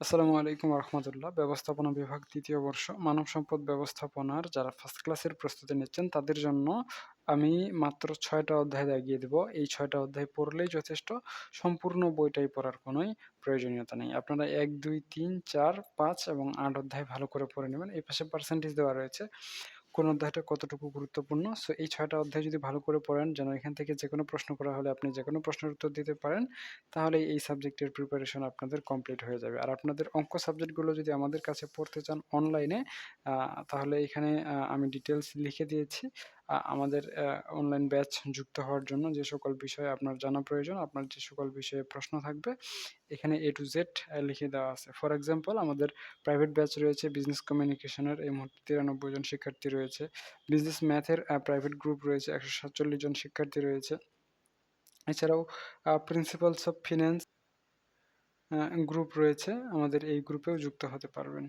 আসসালামু আলাইকুম রহমতুল্লাহ। ব্যবস্থাপনা বিভাগ তৃতীয় বর্ষ মানব সম্পদ ব্যবস্থাপনার যারা ফার্স্ট ক্লাসের প্রস্তুতি নিচ্ছেন, তাদের জন্য আমি মাত্র ছয়টা অধ্যায় দাগিয়ে দেব। এই ছয়টা অধ্যায় পড়লেই যথেষ্ট। সম্পূর্ণ বইটাই পড়ার কোনোই প্রয়োজনীয়তা নেই। আপনারা এক, দুই, তিন, চার, পাঁচ এবং আট অধ্যায় ভালো করে পড়ে নেবেন। এই পাশে পার্সেন্টেজ দেওয়া রয়েছে। কোন অধ্যায়টা কতটুকু গুরুত্বপূর্ণ? সো এই ছয়টা অধ্যায় যদি ভালো করে পড়েন, যেন এখান থেকে যে কোনো প্রশ্ন করা হলে আপনি যে কোনো প্রশ্নের উত্তর দিতে পারেন, তাহলে এই সাবজেক্টের প্রিপারেশন আপনাদের কমপ্লিট হয়ে যাবে। আর আপনাদের অঙ্ক সাবজেক্টগুলো যদি আমাদের কাছে পড়তে চান অনলাইনে তাহলে এখানে আমি ডিটেলস লিখে দিয়েছি। আমাদের অনলাইন ব্যাচ যুক্ত হওয়ার জন্য যে সকল বিষয়ে আপনার জানা প্রয়োজন, আপনার যে সকল বিষয়ে প্রশ্ন থাকবে, এখানে এ টু জেড লিখে দেওয়া আছে। ফর এক্সাম্পল আমাদের প্রাইভেট ব্যাচ রয়েছে বিজনেস কমিউনিকেশনের এই মুহূর্তে তিরানব্বই জন শিক্ষার্থী রয়েছে। বিজনেস ম্যাথের প্রাইভেট গ্রুপ রয়েছে, একশো সাতচল্লিশ জন শিক্ষার্থী রয়েছে। এছাড়াও প্রিন্সিপালস অফ ফিন্যান্স গ্রুপ রয়েছে। আমাদের এই গ্রুপেও যুক্ত হতে পারবেন।